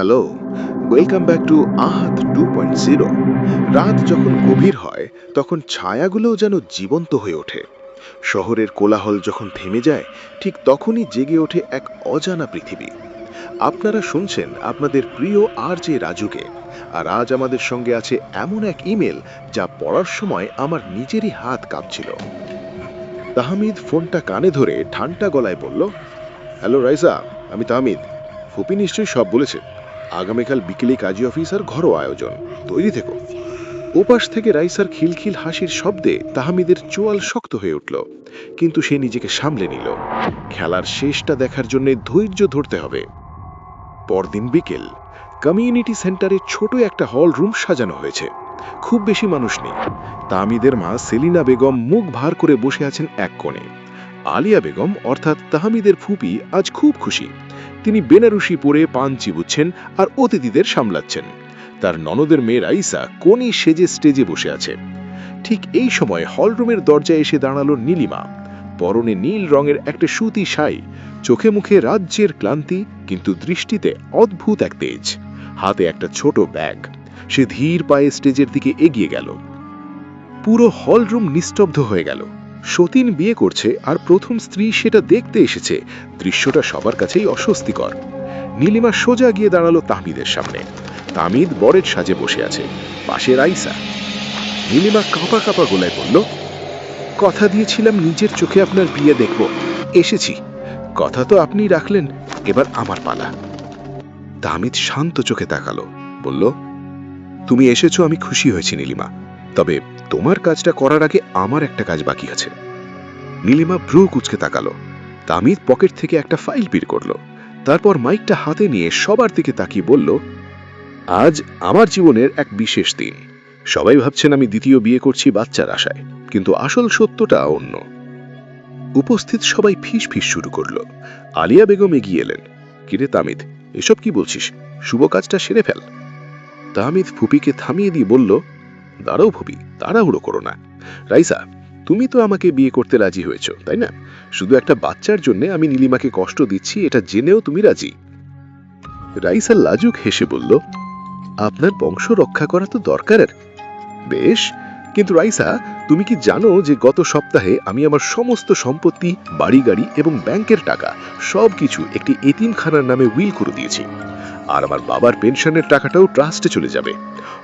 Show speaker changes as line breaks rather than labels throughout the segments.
Hello, welcome back to Ahat two point zero. রাত যখন গভীর হয়, তখন ছায়াগুলোও যেন জীবন্ত হয়ে ওঠে। শহরের কোলাহল যখন থেমে যায়, ঠিক তখনই জেগে ওঠে এক অজানা পৃথিবী। আপনারা শুনছেন আপনাদের প্রিয় আর জে রাজুকে, আর আজ আমাদের সঙ্গে আছে এমন এক ইমেল যা পড়ার সময় আমার নিজেরই হাত কাঁপছিল। তাহমিদ ফোনটা কানে ধরে ঠান্ডা গলায় বলল, হ্যালো রাইসা আমি তাহমিদ। ফুপি নিশ্চয়ই সব বলেছে। আগামীকাল বিকেলে কাজী অফিসার ঘরোয়া আয়োজন। তৈরি থেকো। ওপাশ থেকে রাইসার খিলখিল হাসির শব্দে তাহমিদের চোয়াল শক্ত হয়ে উঠল। কিন্তু সে নিজেকে সামলে নিল। খেলার শেষটা দেখার জন্য ধৈর্য ধরতে হবে। পরদিন বিকেল, কমিউনিটি সেন্টারে ছোট একটা হল রুম সাজানো হয়েছে। খুব বেশি মানুষ নেই। তাহমিদের মা সেলিনা বেগম মুখ ভার করে বসে আছেন এক কোণে। আলিয়া বেগম, অর্থাৎ তাহমিদের ফুপি, আজ খুব খুশি। তিনি বেনারসি পরে পান চিবুচ্ছেন আর অতিথিদের সামলাচ্ছেন। তার ননদের মেয়ে রাইসা কোনি সেজে স্টেজে বসে আছে। ঠিক এই সময় হলরুমের দরজায় এসে দাঁড়াল নীলিমা। পরনে নীল রঙের একটা সুতি শাই। চোখে মুখে রাজ্যের ক্লান্তি, কিন্তু দৃষ্টিতে অদ্ভুত এক তেজ। হাতে একটা ছোট ব্যাগ। সে ধীর পায়ে স্টেজের দিকে এগিয়ে গেল। পুরো হলরুম নিস্তব্ধ হয়ে গেল। সতীন বিয়ে করছে আর প্রথম স্ত্রী সেটা দেখতে এসেছে। দৃশ্যটা সবার কাছেই অস্বস্তিকর। নীলিমা সোজা গিয়ে দাঁড়াল তাহমিদের সামনে। তামিদ বরের সাজে বসে আছে পাশে রাইসা নীলিমা কাঁপা কাঁপা গোলায় বলল, কথা দিয়েছিলাম নিজের চোখে আপনার বিয়ে দেখব। এসেছি। কথা তো আপনি রাখলেন, এবার আমার পালা। তামিদ শান্ত চোখে তাকালো, বলল, তুমি এসেছ, আমি খুশি হয়েছি নীলিমা। তবে তোমার কাজটা করার আগে আমার একটা কাজ বাকি আছে। নীলিমা ভ্রু কুচকে তাকালো। তামিদ পকেট থেকে একটা ফাইল বের করল। তারপর মাইকটা হাতে নিয়ে সবার দিকে তাকিয়ে বলল, আজ আমার জীবনের এক বিশেষ দিন। সবাই ভাবছেন আমি দ্বিতীয় বিয়ে করছি বাচ্চার আশায়, কিন্তু আসল সত্যটা অন্য। উপস্থিত সবাই ফিস ফিস শুরু করল। আলিয়া বেগম এগিয়ে এলেন। কিরে তামিদ, এসব কি বলছিস? শুভ কাজটা সেরে ফেল। তামিদ ফুপিকে থামিয়ে দিয়ে বলল দাঁড়াও ভবি, তাড়াহুড়ো করো না। রাইসা, তুমি তো আমাকে বিয়ে করতে রাজি হয়েছ, তাই না? শুধু একটা বাচ্চার জন্য আমি নীলিমাকে কষ্ট দিচ্ছি, এটা জেনেও তুমি রাজি। রাইসা লাজুক হেসে বলল, আপনার বংশ রক্ষা করা তো দরকারের। বেশ কিন্তু রাইসা, তুমি কি জানো যে গত সপ্তাহে আমি আমার সমস্ত সম্পত্তি বাড়ি গাড়ি এবং ব্যাংকের টাকা সবকিছু একটি এতিমখানার নামে উইল করে দিয়েছি। আর আমার বাবার পেনশনের টাকাটাও ট্রাস্টে চলে যাবে।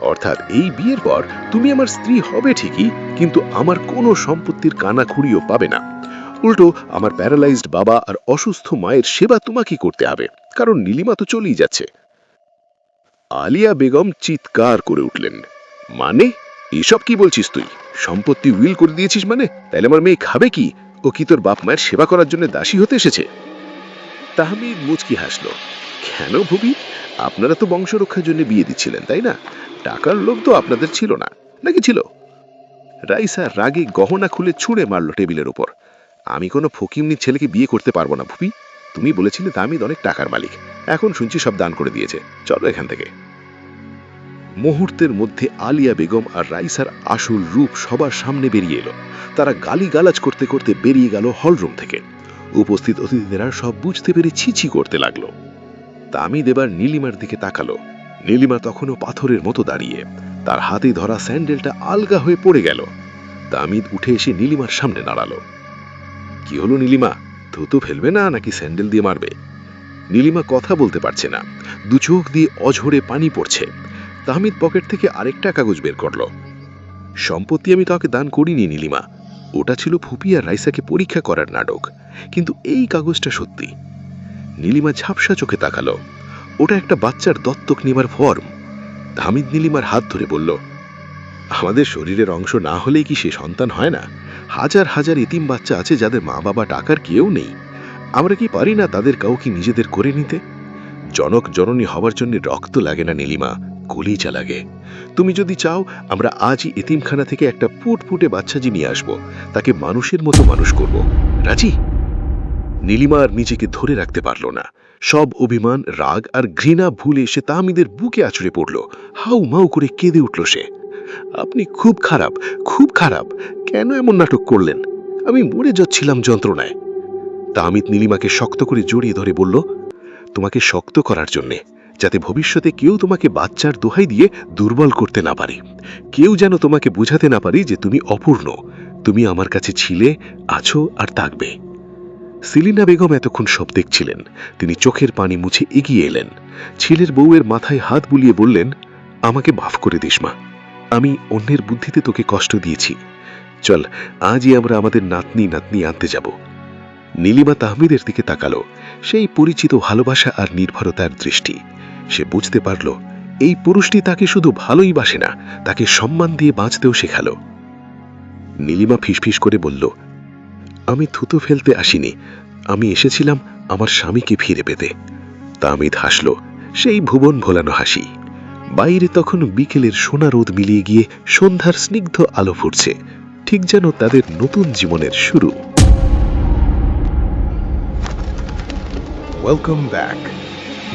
অর্থাৎ এই বিয়ের পর তুমি আমার স্ত্রী হবে ঠিকই, কিন্তু আমার কোনো সম্পত্তির কানাখুড়িও পাবে না। উল্টো, আমার প্যারালাইজড বাবা আর অসুস্থ মায়ের সেবা তোমাকে করতে হবে, কারণ নীলিমা তো চলেই যাচ্ছে। আলিয়া বেগম চিৎকার করে উঠলেন। মানে? এসব কি বলছিস তুই? সম্পত্তি উইল করে দিয়েছিস মানে? তাহলে আমার মেয়ে খাবে কি? ও কি তোর বাপ মায়ের সেবা করার জন্য দাসী হতে এসেছে? তাহমিদ মুচকি হাসলো। কেন ভুবি আপনারা তো বংশ রক্ষার জন্য বিয়ে দিচ্ছিলেন, তাই না? টাকার লোভ তো আপনাদের ছিল না, নাকি ছিল? রাইসা রাগে গহনা খুলে ছুঁড়ে মারল টেবিলের উপর আমি কোনো ফকিমনি ছেলেকে বিয়ে করতে পারব না, ভুপি। তুমি বলেছিলে দামিদ অনেক টাকার মালিক। এখন শুনছি সব দান করে দিয়েছে। চলো এখান থেকে। মুহূর্তের মধ্যে আলিয়া বেগম আর রাইসার আসল রূপ সবার সামনে বেরিয়ে এলো। তারা গালি গালাজ করতে করতে বেরিয়ে গেল হলরুম থেকে। উপস্থিত অতিথিরা সব বুঝতে পেরে ছিছি করতে লাগল। তামিদ এবার নীলিমার দিকে তাকালো। নীলিমা তখনও পাথরের মতো দাঁড়িয়ে। তার হাতে ধরা স্যান্ডেলটা আলগা হয়ে পড়ে গেল। তামিদ উঠে এসে নীলিমার সামনে দাঁড়াল। কি হলো নীলিমা? থুতু ফেলবে না নাকি স্যান্ডেল দিয়ে মারবে? নীলিমা কথা বলতে পারছে না। দু চোখ দিয়ে অঝরে পানি পড়ছে। তাহমিদ পকেট থেকে আরেকটা কাগজ বের করল। সম্পত্তি আমি তাকে দান করিনি, নীলিমা। ওটা ছিল ফুপি আর রাইসাকে পরীক্ষা করার নাটক। কিন্তু এই কাগজটা সত্যি। নীলিমা ঝাপসা চোখে তাকালো। ওটা একটা বাচ্চার দত্তক নেবার ফর্ম। হামিদ নীলিমার হাত ধরে বলল, আমাদের শরীরের অংশ না হলেই কি সে সন্তান হয় না? হাজার হাজার ইতিম বাচ্চা আছে যাদের মা বাবা টাকার কেউ নেই। আমরা কি পারি না তাদের কাউকে নিজেদের করে নিতে? জনক জননী হবার জন্য রক্ত লাগে না, নীলিমা। কলিজা লাগে তুমি যদি চাও, আমরা আজই এতিমখানা থেকে একটা ফুট ফুটে বাচ্চাজি নিয়ে আসব। তাকে মানুষের মতো মানুষ করব। রাজি? নীলিমা আর নিজেকে ধরে রাখতে পারল না। সব অভিমান, রাগ আর ঘৃণা ভুলে এসে তাহমিদের বুকে আছড়ে পড়ল। হাউ মাউ করে কেঁদে উঠল সে। আপনি খুব খারাপ খুব খারাপ। কেন এমন নাটক করলেন? আমি মরে যাচ্ছিলাম যন্ত্রণায়। তাহমিদ নীলিমাকে শক্ত করে জড়িয়ে ধরে বলল, তোমাকে শক্ত করার জন্যে।
যাতে ভবিষ্যতে কেউ তোমাকে বাচ্চার দোহাই দিয়ে দুর্বল করতে না পারে। কেউ যেন তোমাকে বুঝাতে না পারি যে তুমি অপূর্ণ। তুমি আমার কাছে ছিলে, আছো আর থাকবে। সিলিনা বেগম এতক্ষণ সব দেখছিলেন। তিনি চোখের পানি মুছে এগিয়ে এলেন। ছেলের বউয়ের মাথায় হাত বুলিয়ে বললেন, আমাকে মাফ করে দিস মা। আমি অন্যের বুদ্ধিতে তোকে কষ্ট দিয়েছি। চল, আজই আমরা আমাদের নাতনি নাতনি আনতে যাব। নীলিমা তাহমিদের দিকে তাকালো। সেই পরিচিত ভালোবাসা আর নির্ভরতার দৃষ্টি। সে বুঝতে পারল, এই পুরুষটি তাকে শুধু ভালোই বাসে না, তাকে সম্মান দিয়ে বাঁচতেও শেখালো। নীলিমা ফিসফিস করে বলল, আমি থুতো ফেলতে আসিনি, আমি এসেছিলাম আমার স্বামীকে ফিরে পেতে। তামিদ হাসল, সেই ভুবন ভোলানো হাসি। বাইরে তখন বিকেলের সোনা রোদ মিলিয়ে গিয়ে সন্ধ্যার স্নিগ্ধ আলো ফুটছে, ঠিক যেন তাদের নতুন জীবনের শুরু।
ওয়েলকাম ব্যাক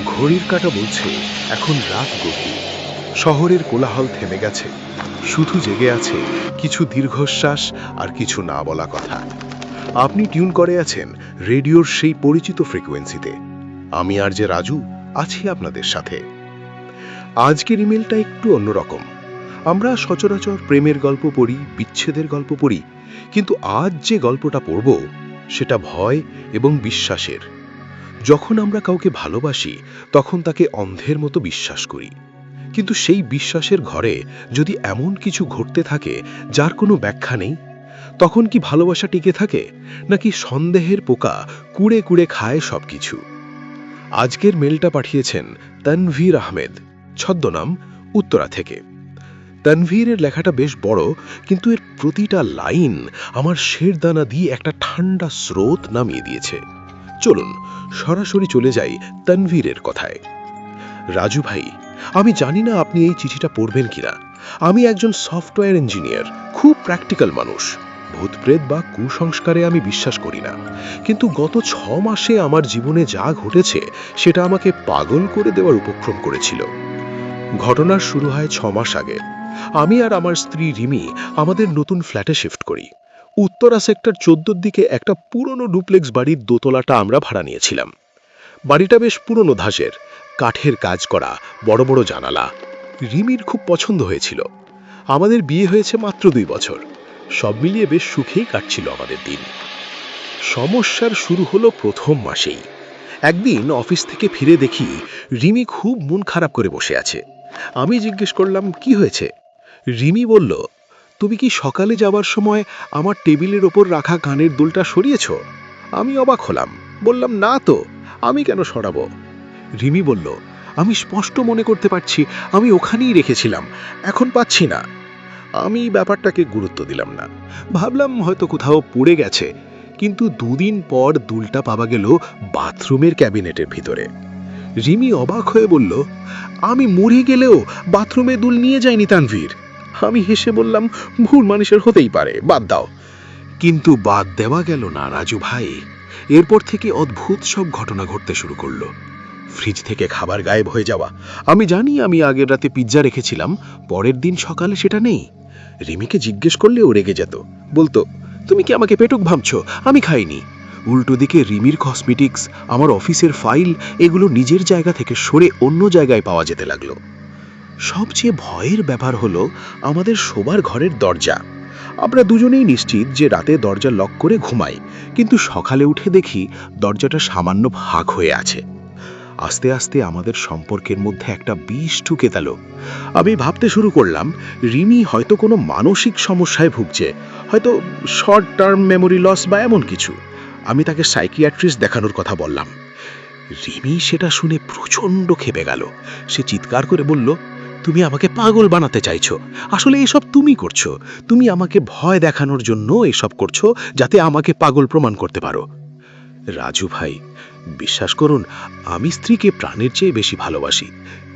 ঘড়ির কাঁটা বলছে, এখন রাত গভীর। শহরের কোলাহল থেমে গেছে। শুধু জেগে আছে কিছু দীর্ঘশ্বাস আর কিছু না বলা কথা। আপনি টিউন করে আছেন রেডিওর সেই পরিচিত ফ্রিকোয়েন্সিতে। আমি আর যে রাজু আছি আপনাদের সাথে। আজকের ইমেলটা একটু অন্যরকম। আমরা সচরাচর প্রেমের গল্প পড়ি, বিচ্ছেদের গল্প পড়ি, কিন্তু আজ যে গল্পটা পড়ব, সেটা ভয় এবং বিশ্বাসের। যখন আমরা কাউকে ভালোবাসি, তখন তাকে অন্ধের মতো বিশ্বাস করি। কিন্তু সেই বিশ্বাসের ঘরে যদি এমন কিছু ঘটতে থাকে, যার কোনো ব্যাখ্যা নেই, তখন কি ভালোবাসা টিকে থাকে, নাকি সন্দেহের পোকা কুড়ে কুড়ে খায় সবকিছু? আজকের মেলটা পাঠিয়েছেন তানভীর আহমেদ, ছদ্মনাম, উত্তরা থেকে। তানভীরের লেখাটা বেশ বড়, কিন্তু এর প্রতিটা লাইন আমার শেরদানা দিয়ে একটা ঠান্ডা স্রোত নামিয়ে দিয়েছে। চলুন, সরাসরি চলে যাই তানভীরের কথায়। রাজু ভাই, আমি জানি না আপনি এই চিঠিটা পড়বেন কিনা। আমি একজন সফটওয়্যার ইঞ্জিনিয়ার, খুব প্র্যাকটিক্যাল মানুষ। ভূতপ্রেত বা কুসংস্কারে আমি বিশ্বাস করি না। কিন্তু গত ছ মাসে আমার জীবনে যা ঘটেছে, সেটা আমাকে পাগল করে দেওয়ার উপক্রম করেছিল। ঘটনার শুরু হয় ছ মাস আগে। আমি আর আমার স্ত্রী রিমি আমাদের নতুন ফ্ল্যাটে শিফট করি। উত্তরা সেক্টর চোদ্দোর দিকে একটা পুরনো ডুপ্লেক্স বাড়ির দোতলাটা আমরা ভাড়া নিয়েছিলাম। বাড়িটা বেশ পুরনো ধাঁচের, কাঠের কাজ করা, বড় বড় জানালা। রিমির খুব পছন্দ হয়েছিল। আমাদের বিয়ে হয়েছে মাত্র দুই বছর। সব মিলিয়ে বেশ সুখেই কাটছিল আমাদের দিন। সমস্যার শুরু হলো প্রথম মাসেই। একদিন অফিস থেকে ফিরে দেখি রিমি খুব মন খারাপ করে বসে আছে। আমি জিজ্ঞেস করলাম, কি হয়েছে? রিমি বলল তুমি কি সকালে যাবার সময় আমার টেবিলের ওপর রাখা গানের দুলটা সরিয়েছ? আমি অবাক হলাম। বললাম, না তো, আমি কেন সরাব? রিমি বলল, আমি স্পষ্ট মনে করতে পারছি, আমি ওখানেই রেখেছিলাম, এখন পাচ্ছি না। আমি ব্যাপারটাকে গুরুত্ব দিলাম না। ভাবলাম হয়তো কোথাও পড়ে গেছে, কিন্তু দুদিন পর দুলটা পাওয়া গেল বাথরুমের ক্যাবিনেটের ভিতরে। রিমি অবাক হয়ে বলল, আমি মরে গেলেও বাথরুমে দুল নিয়ে যায়নি তানভীর। আমি হেসে বললাম, ভুল মানুষের হতেই পারে, বাদ দাও। কিন্তু বাদ দেওয়া গেল না, রাজু ভাই। এরপর থেকে অদ্ভুত সব ঘটনা ঘটতে শুরু করল। ফ্রিজ থেকে খাবার গায়েব হয়ে যাওয়া। আমি জানি আমি আগের রাতে পিৎজা রেখেছিলাম, পরের দিন সকালে সেটা নেই। রিমিকে জিজ্ঞেস করলে ও রেগে যেত। বলতো, তুমি কি আমাকে পেটুক ভাবছ? আমি খাইনি। উল্টো দিকে রিমির কসমেটিক্স আমার অফিসের ফাইল এগুলো নিজের জায়গা থেকে সরে অন্য জায়গায় পাওয়া যেতে লাগল। সবচেয়ে ভয়ের ব্যাপার হলো আমাদের শোবার ঘরের দরজা। আমরা দুজনেই নিশ্চিত যে রাতে দরজা লক করে ঘুমাই, কিন্তু সকালে উঠে দেখি দরজাটা সামান্য ভাগ হয়ে আছে। আস্তে আস্তে আমাদের সম্পর্কের মধ্যে একটা বিষ ঢুকে গেল। আমি ভাবতে শুরু করলাম, রিমি হয়তো কোনো মানসিক সমস্যায় ভুগছে, হয়তো শর্ট টার্ম মেমোরি লস বা এমন কিছু। আমি তাকে সাইকিয়াট্রিস্ট দেখানোর কথা বললাম। রিমি সেটা শুনে প্রচণ্ড খেপে গেল। সে চিৎকার করে বলল তুমি আমাকে পাগল বানাতে চাইছো। আসলে এসব তুমি করছ। তুমি আমাকে ভয় দেখানোর জন্য এসব করছ যাতে আমাকে পাগল প্রমাণ করতে পারো। রাজু ভাই, বিশ্বাস করুন, আমি স্ত্রীকে প্রাণের চেয়ে বেশি ভালোবাসি।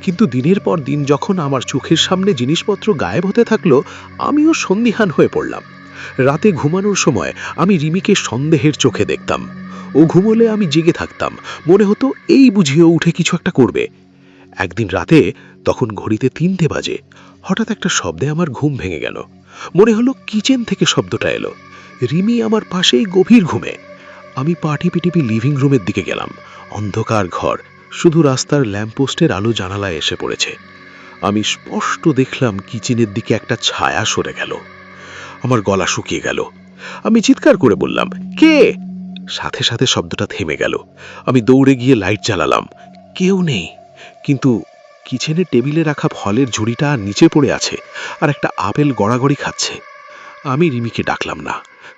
কিন্তু দিনের পর দিন যখন আমার চোখের সামনে জিনিসপত্র গায়েব হতে থাকল, আমিও সন্দিহান হয়ে পড়লাম। রাতে ঘুমানোর সময় আমি রিমিকে সন্দেহের চোখে দেখতাম। ও ঘুমোলে আমি জেগে থাকতাম। মনে হতো, এই বুঝিয়ে উঠে কিছু একটা করবে। একদিন রাতে তখন ঘড়িতে তিনটে বাজে। হঠাৎ একটা শব্দে আমার ঘুম ভেঙে গেল। মনে হলো কিচেন থেকে শব্দটা এলো। রিমি আমার পাশেই গভীর ঘুমে। আমি পাটি পিটিপি লিভিং রুমের দিকে গেলাম। অন্ধকার ঘর।
শুধু রাস্তার ল্যাম্পপোস্টের আলো জানালায় এসে পড়েছে। আমি স্পষ্ট দেখলাম কিচেনের দিকে একটা ছায়া সরে গেল। আমার গলা শুকিয়ে গেল। আমি চিৎকার করে বললাম, কে? সাথে সাথে শব্দটা থেমে গেল। আমি দৌড়ে গিয়ে লাইট জ্বালালাম। কেউ নেই। কিন্তু কিচেনের টেবিলে রাখা ফলের ঝুড়িটা নিচে পড়ে আছে আর একটা আপেল গড়াগড়ি খাচ্ছে। আমি রিমিকে ডাকলাম না,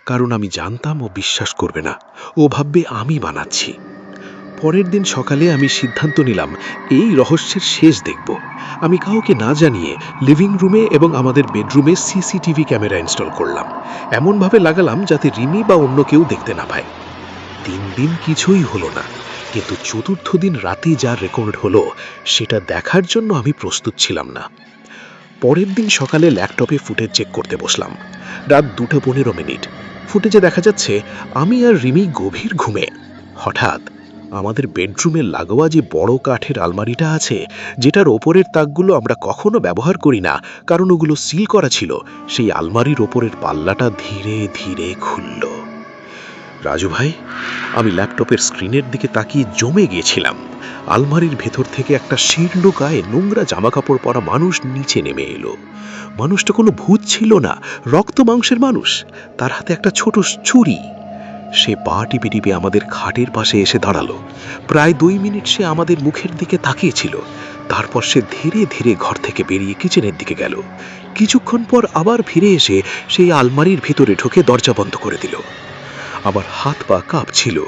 কারণ আমি জানতাম ও বিশ্বাস করবে না। ও ভাববে আমি বানাচ্ছি। পরের দিন সকালে আমি সিদ্ধান্ত নিলাম, এই রহস্যের শেষ দেখব। আমি কাউকে না জানিয়ে লিভিং রুমে এবং আমাদের বেডরুমে সিসিটিভি ক্যামেরা ইনস্টল করলাম। এমনভাবে লাগালাম যাতে রিমি বা অন্য কেউ দেখতে না পায়। তিন দিন কিছুই হলো না। কিন্তু চতুর্থ দিন রাতে যা রেকর্ড হলো, সেটা দেখার জন্য আমি প্রস্তুত ছিলাম না। পরের দিন সকালে ল্যাপটপে ফুটেজ চেক করতে বসলাম। রাত দুটো পনেরো মিনিট। ফুটেজে দেখা যাচ্ছে, আমি আর রিমি গভীর ঘুমে। হঠাৎ আমাদের বেডরুমের লাগোয়া যে বড় কাঠের আলমারিটা আছে, যেটার ওপরের তাকগুলো আমরা কখনো ব্যবহার করি না, কারণ ওগুলো সিল করা ছিল, সেই আলমারির ওপরের পাল্লাটা ধীরে ধীরে খুলল। রাজু ভাই, আমি ল্যাপটপের স্ক্রিনের দিকে তাকিয়ে জমে গিয়েছিলাম। আলমারির ভেতর থেকে একটা শীর্ণ গায়ে নোংরা জামাকাপড় পরা মানুষ নিচে নেমে এলো। মানুষটা কোনো ভূত ছিল না, রক্ত মাংসের মানুষ। তার হাতে একটা ছোট ছুরি। সে পা টিপে টিপে আমাদের খাটের পাশে এসে দাঁড়াল। প্রায় দুই মিনিট সে আমাদের মুখের দিকে তাকিয়েছিল। তারপর সে ধীরে ধীরে ঘর থেকে বেরিয়ে কিচেনের দিকে গেল। কিছুক্ষণ পর আবার ফিরে এসে সেই আলমারির ভিতরে ঢুকে দরজা বন্ধ করে দিল। আমার হাত পা কাঁপছিল।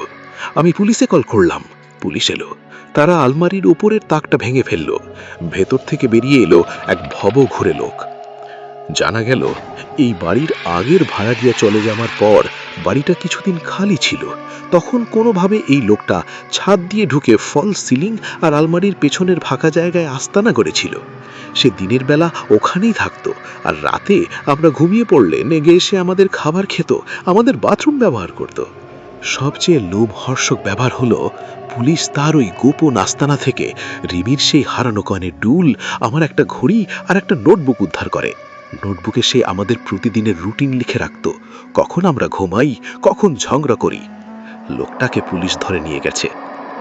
আমি পুলিশে কল করলাম। পুলিশ এলো। তারা আলমারির ওপরের তাকটা ভেঙে ফেলল। ভেতর থেকে বেরিয়ে এলো এক ভব ঘুরে লোক। জানা গেল, এই বাড়ির আগের ভাড়াটিয়া চলে যাওয়ার পর বাড়িটা কিছুদিন খালি ছিল। তখন কোনোভাবে এই লোকটা ছাদ দিয়ে ঢুকে ফল সিলিং আর আলমারির পেছনের ফাঁকা জায়গায় আস্তানা করেছিল। সে দিনের বেলা ওখানেই থাকতো আর রাতে আমরা ঘুমিয়ে পড়লে নেগে এসে আমাদের খাবার খেত, আমাদের বাথরুম ব্যবহার করত। সবচেয়ে লোভহর্ষক ব্যাপার হলো পুলিশ তার ওই গোপন আস্তানা থেকে রিমির সেই হারানো কয়েনের ডুল, আমার একটা ঘড়ি আর একটা নোটবুক উদ্ধার করে। নোটবুকে সে আমাদের প্রতিদিনের রুটিন লিখে রাখত। কখন আমরা ঘুমাই, কখন ঝগড়া করি। লোকটাকে পুলিশ ধরে নিয়ে গেছে।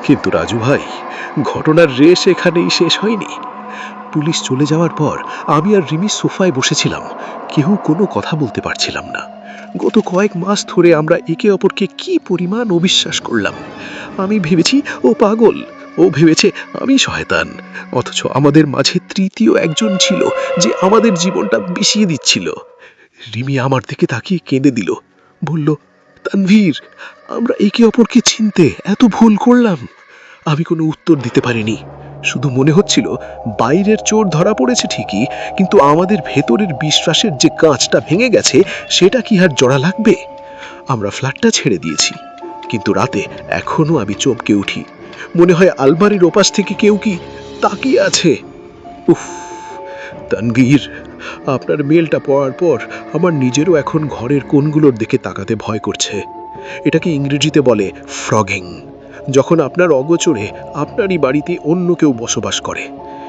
কিন্তু রাজু ভাই, ঘটনার রেশ এখানেই শেষ হয়নি। পুলিশ চলে যাওয়ার পর আমি আর রিমি সোফায় বসেছিলাম। কেউ কোনো কথা বলতে পারছিলাম না। গত কয়েক মাস ধরে আমরা একে অপরকে কি পরিমাণ অবিশ্বাস করলাম। আমি ভেবেছি ও পাগল। ও ভেবেছে আমি শয়তান। অথচ আমাদের মাঝে তৃতীয় একজন ছিল যে আমাদের জীবনটা বিষিয়ে দিচ্ছিল। রিমি আমার দিকে তাকিয়ে কেঁদে দিল। বলল, তানভীর, আমরা একে অপরকে চিনতে এত ভুল করলাম। আমি কোনো উত্তর দিতে পারিনি। শুধু মনে হচ্ছিল, বাইরের চোর ধরা পড়েছে ঠিকই, কিন্তু আমাদের ভেতরের বিশ্বাসের যে কাঁচটা ভেঙে গেছে, সেটা কি আর জড়া লাগবে? আমরা ফ্ল্যাটটা ছেড়ে দিয়েছি। কিন্তু রাতে এখনও আমি চমকে উঠি। মনে হয় আলমারির ওপাশ থেকে কেউ কি তাকিয়ে আছে। উফ তানভীর আপনার মেলটা পড়ার পর আমার নিজেরও এখন ঘরের কোণগুলোর দিকে তাকাতে ভয় করছে। এটাকে ইংরেজিতে বলে ফ্রগিং? যখন আপনার অগোচরে আপনারই বাড়িতে অন্য কেউ বসবাস করে।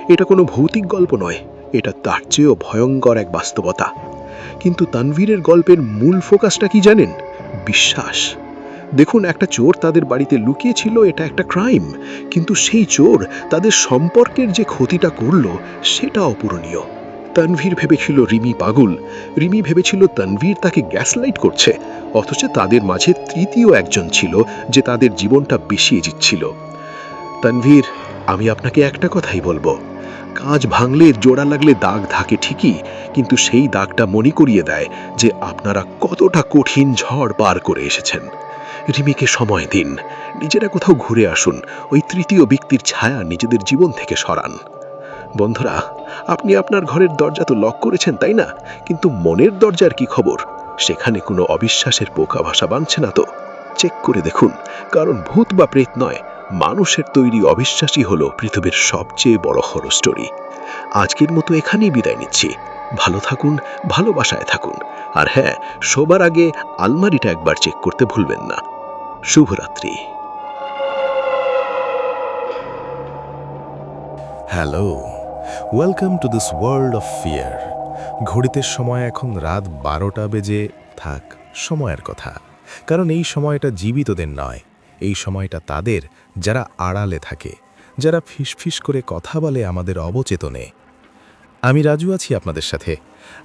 এটা কোনো ভৌতিক গল্প নয়, এটা তার চেয়েও ভয়ঙ্কর এক বাস্তবতা। কিন্তু তানভীরের গল্পের মূল ফোকাসটা কি জানেন? বিশ্বাস। দেখুন, একটা চোর তাদের বাড়িতে লুকিয়েছিল, এটা একটা ক্রাইম কিন্তু সেই চোর তাদের সম্পর্কের যে ক্ষতিটা করল, সেটা অপূরণীয়। তানভীর ভেবেছিল রিমি পাগল। রিমি ভেবেছিল তানভীর তাকে গ্যাসলাইট করছে। অথচ তাদের মাঝে তৃতীয় একজন ছিল যে তাদের জীবনটা বিষিয়ে দিচ্ছিল। তানভীর, আমি আপনাকে একটা কথাই বলব। কাজ ভাঙলে, জোড়া লাগলে দাগ থাকে ঠিকই, কিন্তু সেই দাগটা মনে করিয়ে দেয় যে আপনারা কতটা কঠিন ঝড় পার করে এসেছেন। রিমিকে সময় দিন। নিজেরা কোথাও ঘুরে আসুন। ওই তৃতীয় ব্যক্তির ছায়া নিজেদের জীবন থেকে সরান। বন্ধুরা, আপনি আপনার ঘরের দরজা তো লক করেছেন, তাই না? কিন্তু মনের দরজার কি খবর? সেখানে কোনো অবিশ্বাসের পোকা ভাষা বাঁধছে না তো? চেক করে দেখুন। কারণ ভূত বা প্রেত নয়, মানুষের তৈরি অবিশ্বাসী হলো পৃথিবীর সবচেয়ে বড় হর স্টোরি আজকের মতো এখানেই বিদায় নিচ্ছি। ভালো থাকুন, ভালোবাসায় থাকুন। আর হ্যাঁ শোবার আগে আলমারিটা একবার চেক করতে ভুলবেন না। শুভরাত্রি।
Hello, welcome to this world of fear. ঘড়িতে সময় এখন রাত বারোটা বেজে থাক, সময়ের কথা। কারণ এই সময়টা জীবিতদের নয়, এই সময়টা তাদের যারা আড়ালে থাকে, যারা ফিসফিস করে কথা বলে আমাদের অবচেতনে। আমি রাজু আছি আপনাদের সাথে।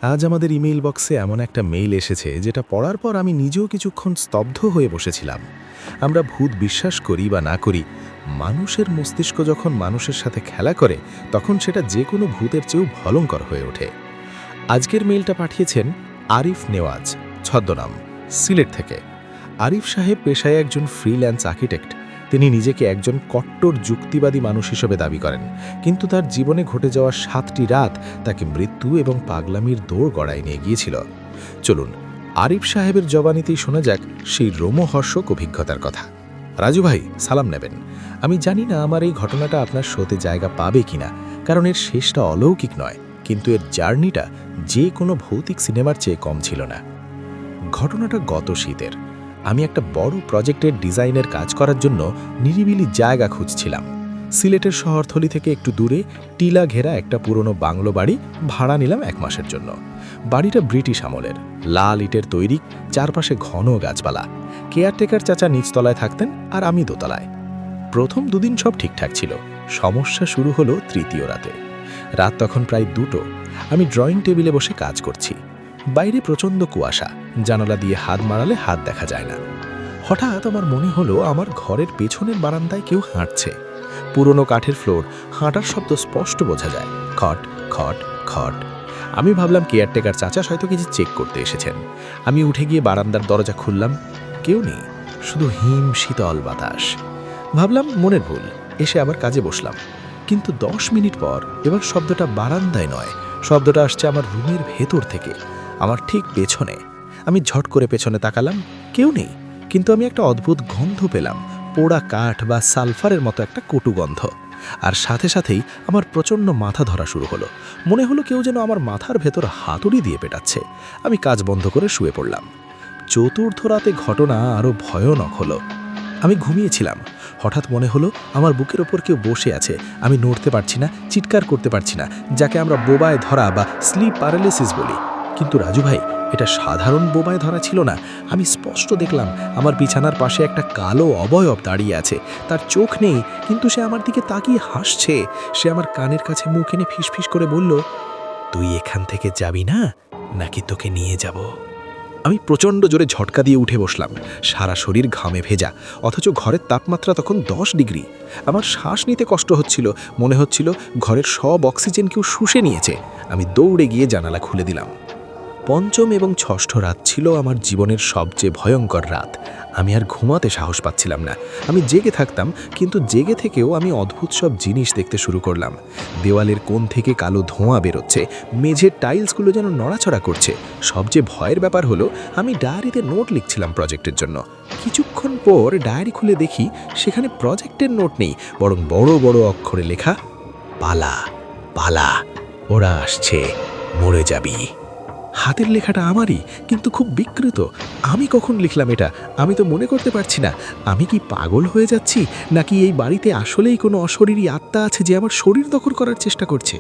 আজ আমাদের ইমেইল বক্সে এমন একটা মেইল এসেছে যেটা পড়ার পর আমি নিজেও কিছুক্ষণ স্তব্ধ হয়ে বসেছিলাম। আমরা ভূত বিশ্বাস করি বা না করি, মানুষের মস্তিষ্ক যখন মানুষের সাথে খেলা করে, তখন সেটা যে কোনো ভূতের চেয়েও ভয়ঙ্কর হয়ে ওঠে। আজকের মেইলটা পাঠিয়েছেন আরিফ নেওয়াজ, ছদ্মনাম, সিলেট থেকে। আরিফ সাহেব পেশায় একজন ফ্রিল্যান্স আর্কিটেক্ট তিনি নিজেকে একজন কট্টর যুক্তিবাদী মানুষ হিসেবে দাবি করেন। কিন্তু তার জীবনে ঘটে যাওয়া সাতটি রাত তাকে মৃত্যু এবং পাগলামির দৌড় গড়ায় নিয়ে গিয়েছিল। চলুন, আরিফ সাহেবের জবানিতেই শোনা যাক সেই রোমহর্ষক অভিজ্ঞতার কথা। রাজু ভাই, সালাম নেবেন। আমি জানি না আমার এই ঘটনাটা আপনার শোতে জায়গা পাবে কিনা, কারণ এর শেষটা অলৌকিক নয়, কিন্তু এর জার্নিটা যে কোনো ভৌতিক সিনেমার চেয়ে কম ছিল না। ঘটনাটা গত শীতের। আমি একটা বড় প্রজেক্টের ডিজাইনের কাজ করার জন্য নিরিবিলি জায়গা খুঁজছিলাম। সিলেটের শহরথলি থেকে একটু দূরে টিলা ঘেরা একটা পুরনো বাংলো বাড়ি ভাড়া নিলাম এক মাসের জন্য। বাড়িটা ব্রিটিশ আমলের। লাল ইটের তৈরি, চারপাশে ঘন গাছপালা। কেয়ারটেকার চাচা নিচতলায় থাকতেন আর আমি দোতলায়। প্রথম দুদিন সব ঠিকঠাক ছিল। সমস্যা শুরু হলো তৃতীয় রাতে। রাত তখন প্রায় দুটো। আমি ড্রয়িং টেবিলে বসে কাজ করছি। বাইরে প্রচণ্ড কুয়াশা। জানালা দিয়ে হাত মারালে হাত দেখা যায় না। হঠাৎ আমার মনে হলো আমার ঘরের পেছনের বারান্দায় কেউ হাঁটছে। পুরনো কাঠের ফ্লোর, হাঁটার শব্দ স্পষ্ট বোঝা যায়। খট খট খট। আমি ভাবলাম কেয়ারটেকার চাচা হয়তো কিছু চেক করতে এসেছেন। আমি উঠে গিয়ে বারান্দার দরজা খুললাম। কেউ নেই, শুধু হিম শীতল বাতাস। ভাবলাম মনের ভুল, এসে আবার কাজে বসলাম। কিন্তু দশ মিনিট পর এবার শব্দটা বারান্দায় নয়, শব্দটা আসছে আমার রুমের ভেতর থেকে। আমার ঠিক পেছনে। আমি ঝট করে পেছনে তাকালাম, কেউ নেই, কিন্তু আমি একটা অদ্ভুত গন্ধ পেলাম, পোড়া কাঠ বা সালফারের মতো একটা কটু গন্ধ। আর সাথে সাথেই আমার প্রচণ্ড মাথা ধরা শুরু হলো। মনে হলো কেউ যেন আমার মাথার ভেতর হাতুড়ি দিয়ে পেটাচ্ছে। আমি কাজ বন্ধ করে শুয়ে পড়লাম। চতুর্থ রাতে ঘটনা আরও ভয়ানক হলো। আমি ঘুমিয়েছিলাম। হঠাৎ মনে হলো আমার বুকের ওপর কেউ বসে আছে। আমি নড়তে পারছি না, চিৎকার করতে পারছি না, যাকে আমরা বোবায় ধরা বা স্লিপ প্যারালিসিস বলি। কিন্তু রাজু ভাই, এটা সাধারণ বোবায় ধরা ছিল না। আমি স্পষ্ট দেখলাম, আমার বিছানার পাশে একটা কালো অবয়ব দাঁড়িয়ে আছে। তার চোখ নেই, কিন্তু সে আমার দিকে তাকিয়ে হাসছে। সে আমার কানের কাছে মুখ এনে ফিসফিস করে বলল, তুই এখান থেকে যাবি না, নাকি তোকে নিয়ে যাব? আমি প্রচণ্ড জোরে ঝটকা দিয়ে উঠে বসলাম। সারা শরীর ঘামে ভেজা, অথচ ঘরের তাপমাত্রা তখন দশ ডিগ্রি। আমার শ্বাস নিতে কষ্ট হচ্ছিল, মনে হচ্ছিল ঘরের সব অক্সিজেন কেউ শুষে নিয়েছে। আমি দৌড়ে গিয়ে জানালা খুলে দিলাম। পঞ্চম এবং ষষ্ঠ রাত ছিল আমার জীবনের সবচেয়ে ভয়ঙ্কর রাত। আমি আর ঘুমাতে সাহস পাচ্ছিলাম না। আমি জেগে থাকতাম, কিন্তু জেগে থেকেও আমি অদ্ভুত সব জিনিস দেখতে শুরু করলাম। দেওয়ালের কোণ থেকে কালো ধোঁয়া বেরোচ্ছে, মেঝের টাইলসগুলো যেন নড়াচড়া করছে। সবচেয়ে ভয়ের ব্যাপার হলো, আমি ডায়েরিতে নোট লিখছিলাম প্রজেক্টের জন্য। কিছুক্ষণ পর ডায়েরি খুলে দেখি, সেখানে প্রজেক্টের নোট নেই, বরং বড় বড় অক্ষরে লেখা, পালা পালা, ওরা আসছে, মরে যাবি। হাতের লেখাটা আমারই, কিন্তু খুব বিকৃত। আমি কখন লিখলাম এটা? আমি তো মনে করতে পারছি না। আমি কি পাগল হয়ে যাচ্ছি? নাকি এই বাড়িতে আসলেই কোনো অশরীরী আত্মা আছে যে আমার শরীর দখল করার চেষ্টা করছে?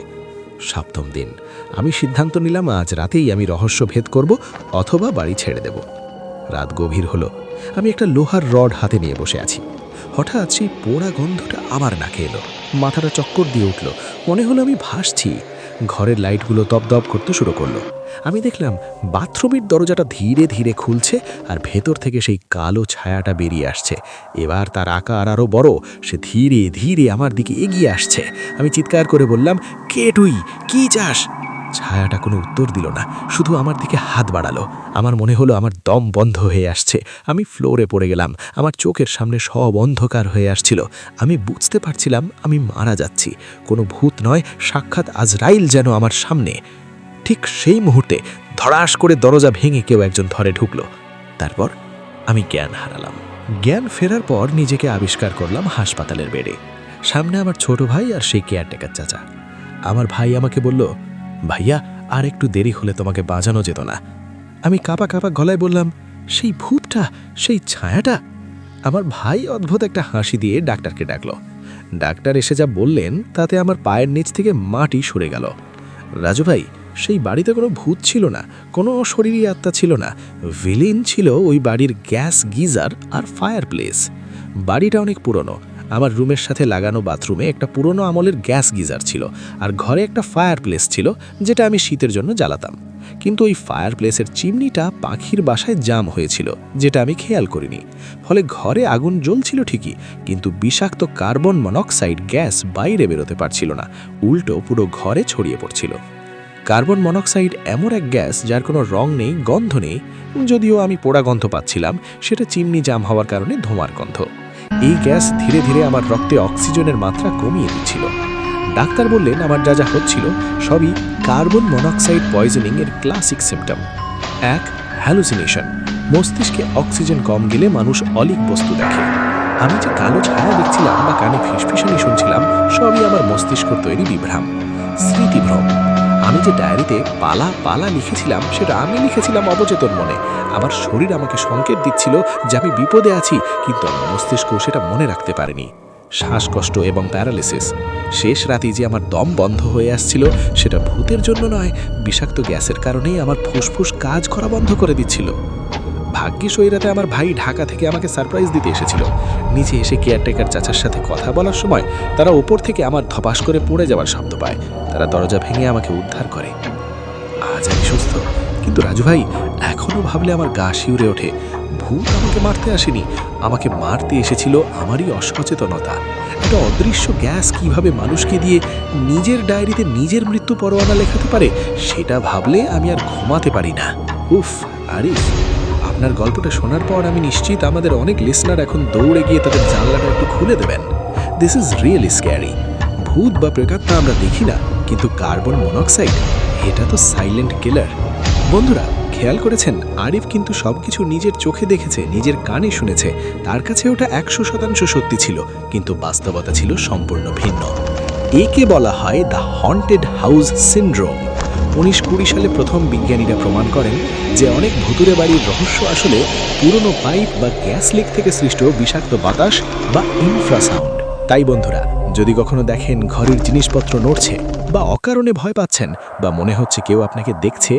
সপ্তম দিন। আমি সিদ্ধান্ত নিলাম, আজ রাতেই আমি রহস্য ভেদ করব অথবা বাড়ি ছেড়ে দেব। রাত গভীর হলো। আমি একটা লোহার রড হাতে নিয়ে বসে আছি। হঠাৎ সেই পোড়া গন্ধটা আবার নাকে এলো। মাথাটা চক্কর দিয়ে উঠল। মনে হলো আমি ভাসছি। ঘরের লাইটগুলো দপদপ করতে শুরু করল। আমি দেখলাম বাথরুমের দরজাটা ধীরে ধীরে খুলছে আর ভেতর থেকে সেই কালো ছায়াটা বেরিয়ে আসছে। এবার তার আকার আরও বড়, সে ধীরে ধীরে আমার দিকে এগিয়ে আসছে। আমি চিৎকার করে বললাম, কে তুই? কী চাস? ছায়াটা কোনো উত্তর দিল না, শুধু আমার দিকে হাত বাড়ালো। আমার মনে হলো আমার দম বন্ধ হয়ে আসছে। আমি ফ্লোরে পড়ে গেলাম, আমার চোখের সামনে সব অন্ধকার হয়ে আসছিল। আমি বুঝতে পারছিলাম আমি মারা যাচ্ছি। কোনো ভূত নয়, সাক্ষাৎ আজরাইল যেন আমার সামনে। ঠিক সেই মুহূর্তে ধড়াস করে দরজা ভেঙে কেউ একজন ধরে ঢুকলো। তারপর আমি জ্ঞান হারালাম। জ্ঞান ফেরার পর নিজেকে আবিষ্কার করলাম হাসপাতালের বেডে। সামনে আমার ছোট ভাই আর সেই কেয়ারটেকার চাচা। আমার ভাই আমাকে বলল ভাইয়া, আর একটু দেরি হলে তোমাকে বাজানো যেত না। আমি কাপা কাপা গলায় বললাম, সেই ভূতটা সেই ছায়াটা? আমার ভাই অদ্ভুত একটা হাসি দিয়ে ডাক্তারকে ডাকলো। ডাক্তার এসে যা বললেন, তাতে আমার পায়ের নিচ থেকে মাটি সরে গেল। রাজু ভাই, সেই বাড়িতে কোনো ভূত ছিল না, কোনো শরীরী আত্মা ছিল না। ভিলিন ছিল ওই বাড়ির গ্যাস গিজার আর ফায়ার প্লেস বাড়িটা অনেক পুরনো আমার রুমের সাথে লাগানো বাথরুমে একটা পুরনো আমলের গ্যাস গিজার ছিল আর ঘরে একটা ফায়ার প্লেস ছিল যেটা আমি শীতের জন্য জ্বালাতাম। কিন্তু ওই ফায়ার প্লেসের চিমনিটা পাখির বাসায় জাম হয়েছিল, যেটা আমি খেয়াল করিনি। ফলে ঘরে আগুন জ্বলছিল ঠিকই, কিন্তু বিষাক্ত কার্বন মনোক্সাইড গ্যাস বাইরে বেরোতে পারছিল না, উল্টো পুরো ঘরে ছড়িয়ে পড়ছিল। কার্বন মনোক্সাইড এমন এক গ্যাস যার কোনো রং নেই, গন্ধ নেই, যদিও আমি পোড়া গন্ধ পাচ্ছিলাম, সেটা চিমনি জাম হওয়ার কারণে ধোঁয়ার গন্ধ। এই গ্যাস ধীরে ধীরে আমার রক্তে অক্সিজেনের মাত্রা কমিয়ে দিচ্ছিল। ডাক্তার বললেন, আমার যা যা হচ্ছিল সবই কার্বন মনোক্সাইড পয়জনিং এর ক্লাসিক সিমটম। এক, হ্যালুসিনেশন। মস্তিষ্কে অক্সিজেন কম গেলে মানুষ অলিক বস্তু দেখে। আমি যে কালো ছায়া দেখছিলাম বা কানে ফিসফিসানি শুনছিলাম, সবই আমার মস্তিষ্ক তৈরি বিভ্রাম। স্মৃতিভ্রম। আমি যে ডায়েরিতে পালা পালা লিখেছিলাম, সেটা আমি লিখেছিলাম অবচেতন মনে। আমার শরীর আমাকে সংকেত দিচ্ছিল যে আমি বিপদে আছি, কিন্তু আমার মস্তিষ্ক সেটা মনে রাখতে পারেনি। শ্বাসকষ্ট এবং প্যারালিসিস শেষ রাতে যে আমার দম বন্ধ হয়ে আসছিল, সেটা ভূতের জন্য নয়, বিষাক্ত গ্যাসের কারণেই আমার ফুসফুস কাজ করা বন্ধ করে দিচ্ছিল। ভাগ্যিস ওই রাতে আমার ভাই ঢাকা থেকে আমাকে সারপ্রাইজ দিতে এসেছিল। নিচে এসে কেয়ারটেকার চাচার সাথে কথা বলার সময় তারা ওপর থেকে আমার ধপাস করে পড়ে যাওয়ার শব্দ পায়। তারা দরজা ভেঙে আমাকে উদ্ধার করে। আজ আমি সুস্থ। কিন্তু রাজু ভাই, এখনও ভাবলে আমার গা শিউরে ওঠে। ভূত আমাকে মারতে আসেনি। আমাকে মারতে এসেছিল আমারই অসচেতনতা। একটা অদৃশ্য গ্যাস কীভাবে মানুষকে দিয়ে নিজের ডায়েরিতে নিজের মৃত্যু পরোয়ানা লেখাতে পারে, সেটা ভাবলে আমি আর ঘুমাতে পারি না। উফ, আরিফ। আপনার গল্পটা শোনার পর আমি নিশ্চিত আমাদের অনেক লিসনার এখন দৌড়ে গিয়ে তাদের জানলাটা একটু খুলে দেবেন। দিস ইজ রিয়েলি স্ক্যারি ভূত বা প্রেতাত্মা আমরা দেখি না, কিন্তু কার্বন মনোক্সাইড, এটা তো সাইলেন্ট কিলার বন্ধুরা, খেয়াল করেছেন, আরিফ কিন্তু সবকিছু নিজের চোখে দেখেছে, নিজের কানে শুনেছে। তার কাছে ওটা একশো শতাংশ সত্যি ছিল, কিন্তু বাস্তবতা ছিল সম্পূর্ণ ভিন্ন। একে বলা হয় দ্য হন্টেড হাউস সিন্ড্রোম উনিশ কুড়ি সালে প্রথম বিজ্ঞানীরা প্রমাণ করেন যে অনেক ভুতুরে বাড়ির রহস্য আসলে পুরনো পাইপ বা গ্যাস লিক থেকে সৃষ্ট বিষাক্ত বাতাস বা ইনফ্রাসাউন্ড। তাই বন্ধুরা, যদি কখনো দেখেন ঘরের জিনিসপত্র নড়ছে বা অকারণে ভয় পাচ্ছেন বা মনে হচ্ছে কেউ আপনাকে দেখছে,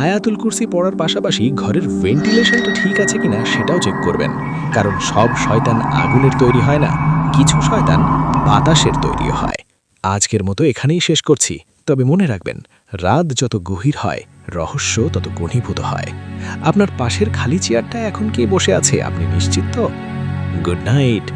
আয়াতুল কুরসি পড়ার পাশাপাশি ঘরের ভেন্টিলেশনটা ঠিক আছে কিনা সেটাও চেক করবেন। কারণ সব শয়তান আগুনের তৈরি হয় না, কিছু শয়তান বাতাসের তৈরি হয়। আজকের মতো এখানেই শেষ করছি। তবে মনে রাখবেন, রাত যত গভীর হয়, রহস্য তত গণীভূত হয়। আপনার পাশের খালি চেয়ারটা এখন কে বসে আছে, আপনি নিশ্চিত তো? Good night.